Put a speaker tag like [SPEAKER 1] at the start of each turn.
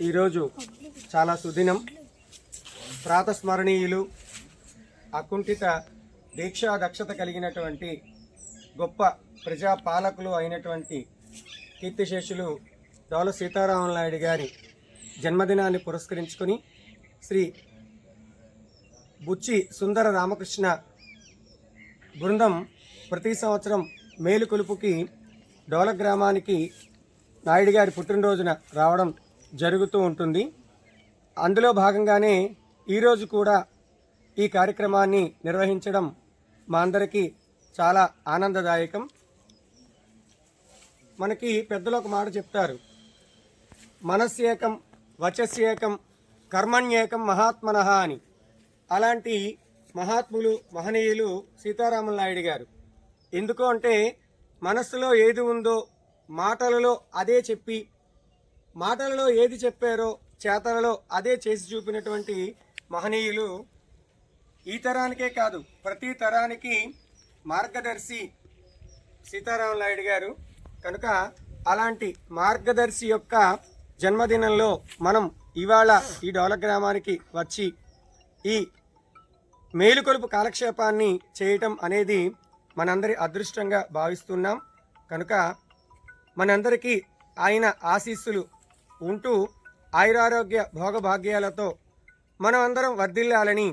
[SPEAKER 1] ఈరోజు చాలా సుదినం. ప్రాతస్మరణీయులు అకుంఠిత దీక్షా దక్షత కలిగినటువంటి గొప్ప ప్రజా పాలకులు అయినటువంటి కీర్తిశేషులు డోల సీతారామన్ నాయుడు గారి జన్మదినాన్ని పురస్కరించుకొని శ్రీ బుచ్చి సుందర రామకృష్ణ బృందం ప్రతి సంవత్సరం మేలుకొలుపుకి డోల గ్రామానికి నాయుడు గారి పుట్టినరోజున రావడం జరుగుతూ ఉంటుంది. అందులో భాగంగానే ఈరోజు కూడా ఈ కార్యక్రమాన్ని నిర్వహించడం మా అందరికీ చాలా ఆనందదాయకం. మనకి పెద్దలు ఒక మాట చెప్తారు. మనస్యేకం వచస్యేకం కర్మణ్యేకం మహాత్మన అని. అలాంటి మహాత్ములు మహనీయులు సీతారామన్ నాయుడు గారు. ఎందుకు అంటే మనస్సులో ఏది ఉందో మాటలలో అదే చెప్పి మాటలలో ఏది చెప్పారో చేతలలో అదే చేసి చూపినటువంటి మహనీయులు ఈ తరానికే కాదు ప్రతి తరానికి మార్గదర్శి సీతారామన్ నాయుడు గారు. కనుక అలాంటి మార్గదర్శి యొక్క జన్మదినంలో మనం ఇవాళ ఈ డోల గ్రామానికి వచ్చి ఈ మేలుకొలుపు కాలక్షేపాన్ని చేయటం అనేది మనందరి అదృష్టంగా భావిస్తున్నాం. కనుక మనందరికీ ఆయన ఆశీస్సులు ఉంటూ ఆయురారోగ్య భోగభాగ్యాలతో మనం అందరం వర్ధిల్లాలని